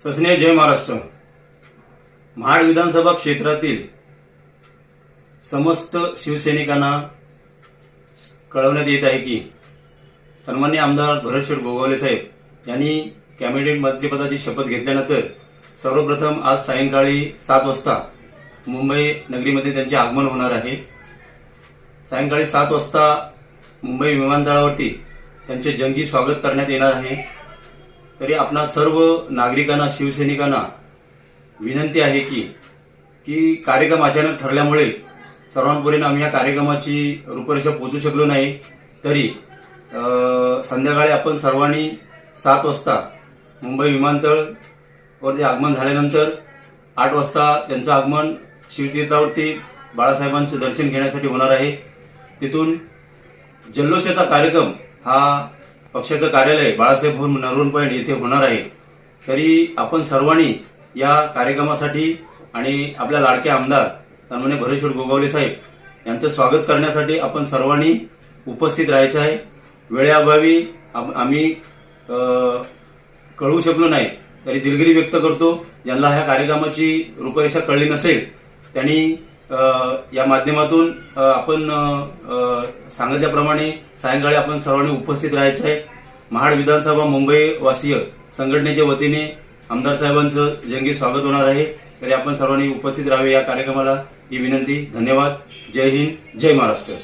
ससने जय महाराष्ट्र. महाड विधानसभा क्षेत्रातील समस्त शिवसैनिकांना कळवण्यात येत आहे की सन्मान्य आमदार भरतशेठ गोगावले साहेब यांनी कॅबिनेट मंत्रिपदाची शपथ घेतल्यानंतर सर्वप्रथम आज सायंकाळी सात वाजता मुंबई नगरीमध्ये त्यांचे आगमन होणार आहे. सायंकाळी सात वाजता मुंबई विमानतळावरती त्यांचे जंगी स्वागत करण्यात येणार आहे. तरी आपणा सर्व नागरिकांना शिवसैनिकांना विनंती आहे की की कार्यक्रम अचानक ठरल्यामुळे सर्वांपर्यंत आम्ही या कार्यक्रमाची रूपरेषा पोचू शकलो नाही. तरी संध्याकाळी आपण सर्वांनी सात वाजता मुंबई विमानतळ वरती आगमन झाल्यानंतर आठ वाजता त्यांचं आगमन शिवतीर्थावरती बाळासाहेबांचं दर्शन घेण्यासाठी होणार आहे. तिथून जल्लोषाचा कार्यक्रम हा पक्षाचं कार्यालय बाळासाहेब भवन नरवण पॉईंट येथे होणार आहे. तरी आपण सर्वांनी या कार्यक्रमासाठी आणि आपल्या लाडके आमदार सन्मान्य भरेश्वर गोगावले साहेब यांचं स्वागत करण्यासाठी आपण सर्वांनी उपस्थित राहायचं आहे. वेळेअभावी आम्ही कळवू शकलो नाही तरी दिलगिरी व्यक्त करतो. ज्यांना ह्या कार्यक्रमाची रूपरेषा कळली नसेल त्यांनी या माध्यमातून आपण सांगितल्याप्रमाणे सायंकाळी आपण सर्वांनी उपस्थित राहायचं आहे महाड विधानसभा मुंबई वासीय संघटनेच्या वतीने आमदार साहेबांचं जंगी स्वागत होणार आहे. तरी आपण सर्वांनी उपस्थित राहावे या कार्यक्रमाला ही विनंती. धन्यवाद. जय हिंद. जय महाराष्ट्र.